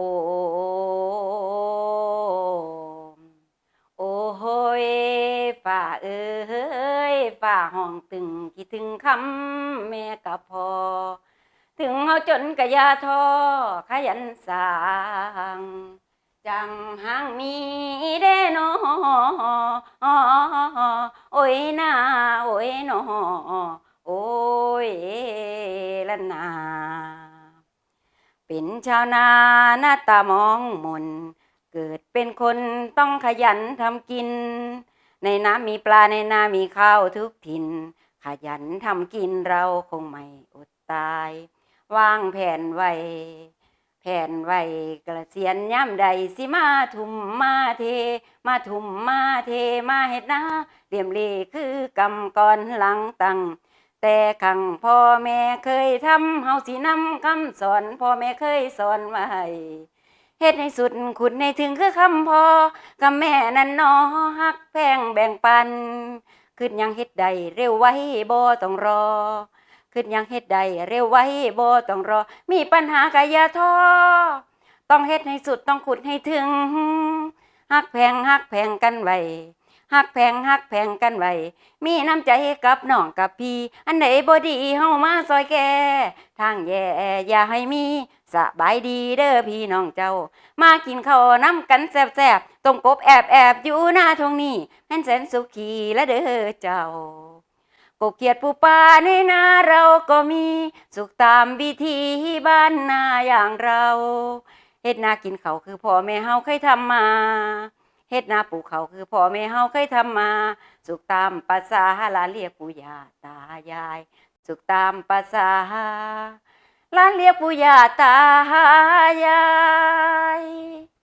โอ้โอ้โหยฝ่าเอ้ยฝ่าห้องตึงคิดถึงคำแม่กับพอ ถึงเฮาจนกะยาทอขยันสาง จังหังมีเด้นอโอ้ยนาโอ้ยนอโอ้ยละนา เป็นชาวนาหน้าตามองมน เกิดเป็นคนต้องขยันทำกิน ในน้ำมีปลาในนามีข้าวทุกถิ่น ขยันทำกินเราคงไม่อดตายวางแผนไว้แผนไว้กระเสียนย่ำใดสิมาทุ่มมาเท มาทุ่มมาเทมาเฮ็ดนาเตรียมเลคือกำก่อนหลังตัง แต่ขังพ่อแม่เคยทำเฮาสินำคำสอน พ่อแม่เคยสอนไว้เฮ็ดให้สุดขุดในถึงคือคำพ่อกับแม่นั่นนอฮักแพงแบ่งปันขึ้นยังเฮ็ดใดเร็วไว้บ่ต้องรอขึ้นยังเฮ็ดใดเร็วไว้บ่ต้องรอ มีปัญหากะอย่าท้อต้องเฮ็ดให้สุดต้องขุดให้ถึงฮักแพงฮักแพงกันไว้ ฮักแพงฮักแพงกันไว้ มีน้ำใจกับน้องกับพี่ อันไหนบ่ดีเฮามาซอยแก่ทางแย่อย่าให้มีสบายดีเด้อพี่น้องเจ้า มากินข้าวน้ำกันแซ่บๆต้มกบแอบแอบๆอยู่หน้าทงนี้แม่นแสนสุขีและเด้อเจ้ากบเกียดปูปลาในนาเราก็มี สุขตามวิธีบ้านนาอย่างเราเฮ็ดนากินเขาคือพ่อแม่เฮาเคยทำมา เฮ็ดนาปลูกเขาคือพ่อแม่เฮาเคยทำมา สุขตามภาษาหลานเรียกปู่ย่าตายาย สุขตามภาษาหลานเรียกปู่ย่าตายาย